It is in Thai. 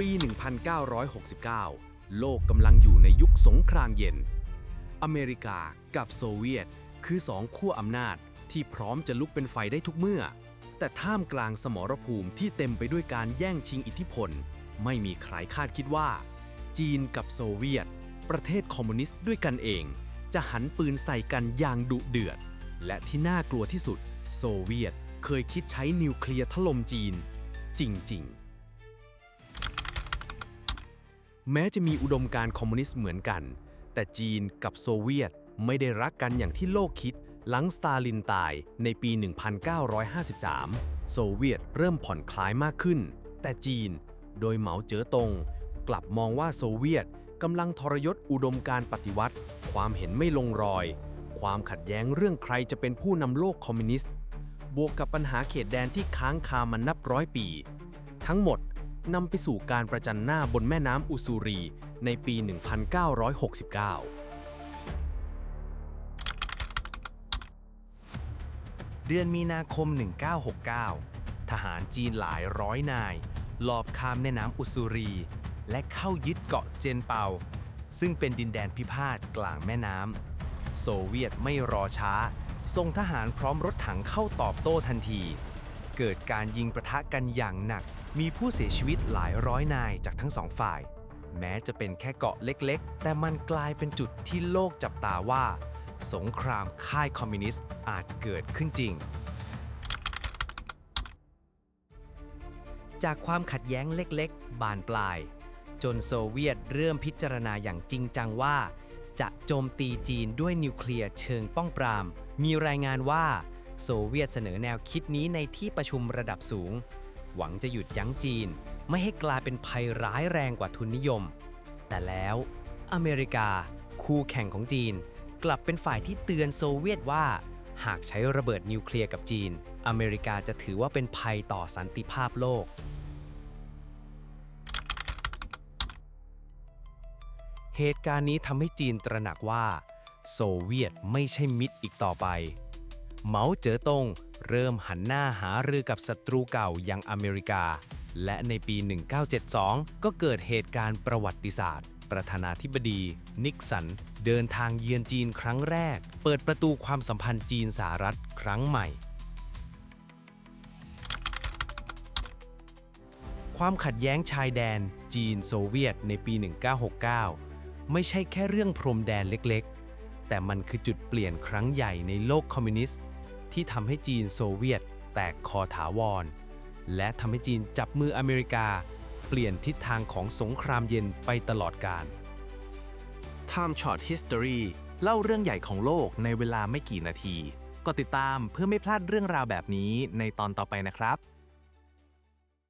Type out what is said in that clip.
ปี 1969 โลกกำลังอยู่ในยุคสงครามเย็น อเมริกากับโซเวียต คือสองขั้วอำนาจที่พร้อมจะลุกเป็นไฟได้ทุกเมื่อ แต่ท่ามกลางสมรภูมิที่เต็มไปด้วยการแย่งชิงอิทธิพล ไม่มีใครคาดคิดว่า จีนกับโซเวียต ประเทศคอมมิวนิสต์ด้วยกันเอง จะหันปืนใส่กันอย่างดุเดือด และที่น่ากลัวที่สุด โซเวียตเคยคิดใช้นิวเคลียร์ถล่มจีน จริง ๆ แม้จะมีอุดมการคอมมิวนิสต์เหมือนกัน แต่จีนกับโซเวียตไม่ได้รักกันอย่างที่โลกคิด หลังสตาลินตายในปี 1953 โซเวียตเริ่มผ่อนคลายมากขึ้น แต่จีนโดยเหมาเจ๋อตง กลับมองว่าโซเวียตกำลังทรยศอุดมการปฏิวัติ ความเห็นไม่ลงรอย ความขัดแย้งเรื่องใครจะเป็นผู้นำโลกคอมมิวนิสต์ บวกกับปัญหาเขตแดนที่ค้างคามันนับร้อยปี ทั้งหมด นำไปสู่การประจันหน้าบนแม่น้ำอุซูรีในปี 1969 เดือนมีนาคม 1969 ทหารจีนหลายร้อยนาย ลอบข้ามแม่น้ำอุซูรี และเข้ายึดเกาะเจนเปา ซึ่งเป็นดินแดนพิพาทกลางแม่น้ำ โซเวียตไม่รอช้า ส่งทหารพร้อมรถถังเข้าตอบโต้ทันที เกิดการยิงประทะกันอย่างหนัก มีผู้เสียชีวิตหลายร้อยนายจากทั้งสองฝ่าย แม้จะเป็นแค่เกาะเล็กๆ แต่มันกลายเป็นจุดที่โลกจับตาว่า สงครามค่ายคอมมิวนิสต์อาจเกิดขึ้นจริง จากความขัดแย้งเล็กๆ บานปลาย จนโซเวียตเริ่มพิจารณาอย่างจริงจังว่า จะโจมตีจีนด้วยนิวเคลียร์เชิงป้องปราม มีรายงานว่า โซเวียตเสนอแนวคิดนี้ในที่ประชุมระดับสูง หวังจะหยุดยั้งจีน ไม่ให้กลายเป็นภัยร้ายแรงกว่าทุนนิยม แต่แล้วอเมริกา คู่แข่งของจีน กลับเป็นฝ่ายที่เตือนโซเวียตว่า หากใช้ระเบิดนิวเคลียร์กับจีน อเมริกาจะถือว่าเป็นภัยต่อสันติภาพโลก เหตุการณ์นี้ทำให้จีนตระหนักว่า โซเวียตไม่ใช่มิตรอีกต่อไป เหมาเจ๋อตงเริ่มหันหน้าหารือกับศัตรูเก่าอย่างอเมริกา และในปี 1972 ก็เกิดเหตุการณ์ประวัติศาสตร์ ประธานาธิบดี นิกสัน เดินทางเยือนจีนครั้งแรก เปิดประตูความสัมพันธ์จีนสหรัฐครั้งใหม่ ความขัดแย้งชายแดน จีนโซเวียตในปี 1969 ไม่ใช่แค่เรื่องพรมแดนเล็กๆ แต่มันคือจุดเปลี่ยนครั้งใหญ่ในโลกคอมมิวนิสต์ ที่ทำให้จีนโซเวียต แตกคอถาวร และทำให้จีนจับมืออเมริกา เปลี่ยนทิศทางของสงครามเย็นไปตลอดกาล Time Short History เล่าเรื่องใหญ่ของโลกในเวลาไม่กี่นาที ก็ติดตามเพื่อไม่พลาดเรื่องราวแบบนี้ในตอนต่อไปนะครับ